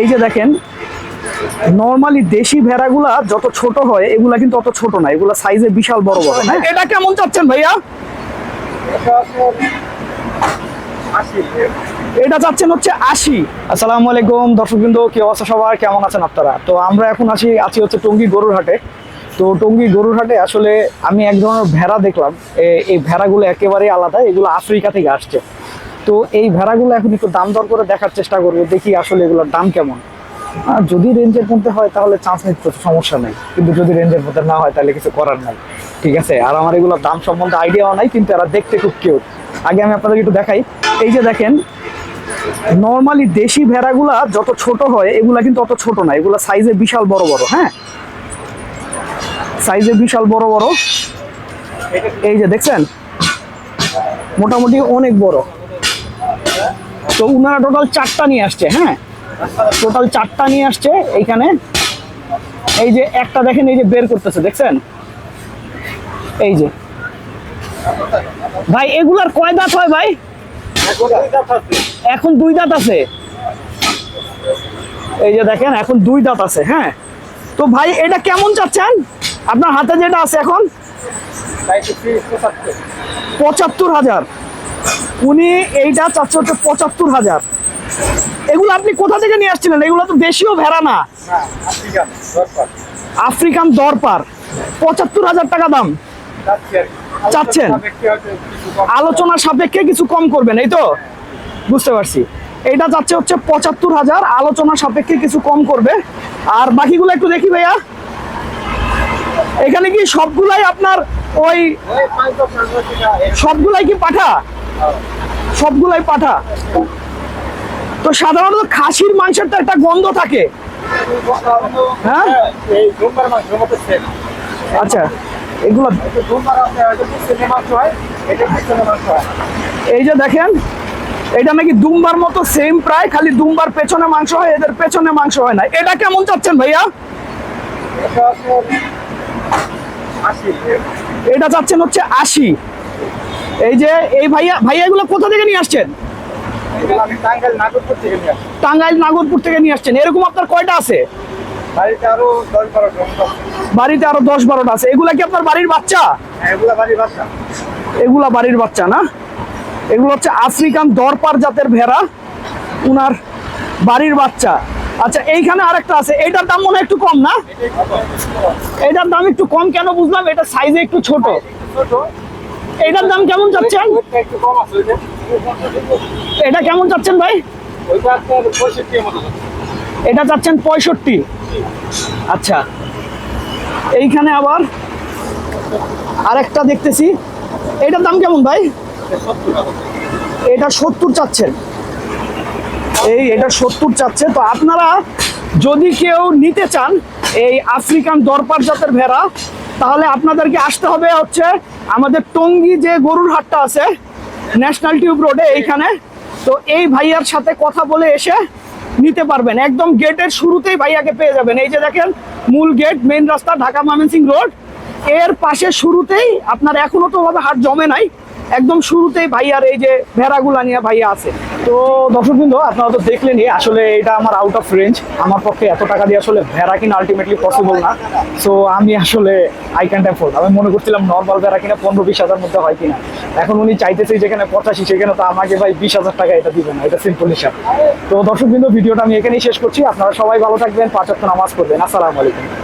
এই যে দেখেন নর্মালি দেশি ভেড়াগুলা যত ছোট হয় এগুলা কিন্তু অত ছোট না এগুলা সাইজে বিশাল বড় বড় হ্যাঁ? এটা কেমন চাচ্ছেন ভাইয়া? এটা চাচ্ছেন হচ্ছে আশি। আসসালামু আলাইকুম দর্শকবৃন্দ কি অবস্থা সবার? কেমন আছেন আপনারা? তো আমরা এখন আছি আছি হচ্ছে টঙ্গী গরুর হাটে। তো টঙ্গী গরুর হাটে আসলে আমি এক ধরনের ভেড়া দেখলাম। এই ভেড়াগুলো একেবারেই আলাদা এগুলো আফ্রিকা থেকে আসছে। তো এই ভেড়াগুলো এখন একটু দাম দর করে দেখার চেষ্টা করব, দেখি আসলে এগুলোর দাম কেমন। আর যদি রেঞ্জের মধ্যে হয় তাহলে চান্স নিতে সমস্যা নেই, কিন্তু যদি রেঞ্জের মধ্যে না হয় তাহলে কিছু করার নাই, ঠিক আছে? আর আমার এগুলোর দাম সম্বন্ধে আইডিয়াও নাই, কিন্তু এরা দেখতে খুব কিউট আগে আমি আপনাদের একটু দেখাই, এই যে দেখেন নর্মালি দেশি ভেড়াগুলা যত ছোট হয়, এগুলা কিন্তু অত ছোট না, এগুলা সাইজে বিশাল বড় বড় হ্যাঁ? সাইজে বিশাল বড় বড়। এই যে দেখছেন? মোটামুটি অনেক বড়। তো উনারা টোটাল চারটা নিয়ে আসছে হ্যাঁ? টোটাল চারটা নিয়ে আসছে এইখানে। এই যে একটা দেখেন, এই যে বের করতেছে, দেখছেন? এই যে। ভাই, এগুলার কয় দাঁত হয় ভাই? এখন দুই দাঁত আছে। এই যে দেখেন, এখন দুই দাঁত আছে হ্যাঁ? তো ভাই, এটা কেমন চাচ্ছেন? আপনার হাতে যেটা আছে এখন? পঁচাত্তর হাজার। উনি এইটা চাচ্ছে হচ্ছে পঁচাত্তর হাজার। এগুলো আপনি কোথা থেকে নিয়ে আসছিলেন? এগুলো তো দেশীয় ভেড়া না। আফ্রিকান দরপার। পঁচাত্তর হাজার টাকা দাম। চাচ্ছেন? আলোচনা সাপেক্ষে কিছু কম করবেন, এই তো? বুঝতে পারছি। এইটা যাচ্ছে হচ্ছে পঁচাত্তর হাজার, আলোচনা সাপেক্ষে কিছু কম করবে। আর বাকিগুলো একটু দেখি ভাইয়া। এখানে কি সবগুলাই আপনার ওই সবগুলাই কি পাঠা? সবগুলাই পাঠা। তো সাধারণত খাসির, মাংসের তো একটা গন্ধ থাকে। হ্যাঁ? আচ্ছা এগুলো এই যে দেখেন, এটা নাকি দুম্বার মতো সেম প্রায়, খালি দুম্বার পেছনে মাংস হয়, এদের পেছনে মাংস হয় না। এটা কেমন চাচ্ছেন ভাইয়া? এটা চাচ্ছেন হচ্ছে আশি। এই যে, এই ভাইয়া ভাইয়া এগুলো কোথা থেকে নিয়ে আসছেন? টাঙ্গাইল নাগরপুর থেকে নিয়ে আসছেন। এরকম আপনার কয়টা আছে? বাড়িতে আরও দশ বারোটা আছে। এগুলা কি আপনার বাড়ির বাচ্চা? এগুলা বাড়ির বাচ্চা না? এগুলো হচ্ছে আফ্রিকান দরপার জাতের ভেড়া। উনার বাড়ির বাচ্চা। আচ্ছা এইখানে আরেকটা আছে। এইটার দাম মনে একটু কম না? এটার দাম একটু কম কেন বুঝলাম? এটা সাইজে একটু ছোট। এটার দাম কেমন চাচ্ছেন? এটা কেমন চাচ্ছেন ভাই? এটা চাচ্ছেন পঁয়ষট্টি। আচ্ছা। এইখানে আবার আরেকটা দেখতেছি। এটার দাম কেমন ভাই? এটা সত্তর চাচ্ছেন। এই, এটা সত্তর চাচ্ছে। তো আপনারা যদি কেউ নিতে চান এই আফ্রিকান দরপার জাতের ভেড়া, তাহলে আপনাদেরকে আসতে হবে হচ্ছে আমাদের টঙ্গী যে গরুর হাটটা আছে ন্যাশনাল টিউব রোডে এইখানে। তো এই ভাইয়ার সাথে কথা বলে এসে নিতে পারবেন। একদম গেটের শুরুতেই ভাইয়াকে পেয়ে যাবেন। এই যে দেখেন, মূল গেট মেন রাস্তা, ঢাকা ময়মনসিং রোড। এর পাশে শুরুতেই আপনার এখনও তো ভাবে হাট জমে নাই একদম শুরুতেই ভাইয়ার এই যে ভেড়াগুলা নিয়ে ভাইয়া আছে। তো দর্শকবৃন্দ, আপনারা তো দেখলেনই আসলে এটা আমার আউট অফ রেঞ্জ আমার পক্ষে এত টাকা দিয়ে আসলে ভেড়া কিনা আলটিমেটলি পসিবল না। সো আমি আসলে আই ক্যান্ট অ্যাফোর্ড আমি মনে করছিলাম নর্মাল ভেড়া কিনা পনেরো বিশ হাজার মধ্যে হয় কিনা। এখন উনি চাইতেছে যেখানে পঁচাশি, সেখানে তো আমাকে ভাই বিশ হাজার টাকা এটা দিবে না। এটা সিম্পল হিসাব। তো দর্শকবৃন্দ, ভিডিওটা আমি এখানেই শেষ করছি। আপনারা সবাই ভালো থাকবেন, পাঁচ নামাজ পড়বেন। আসসালামু আলাইকুম।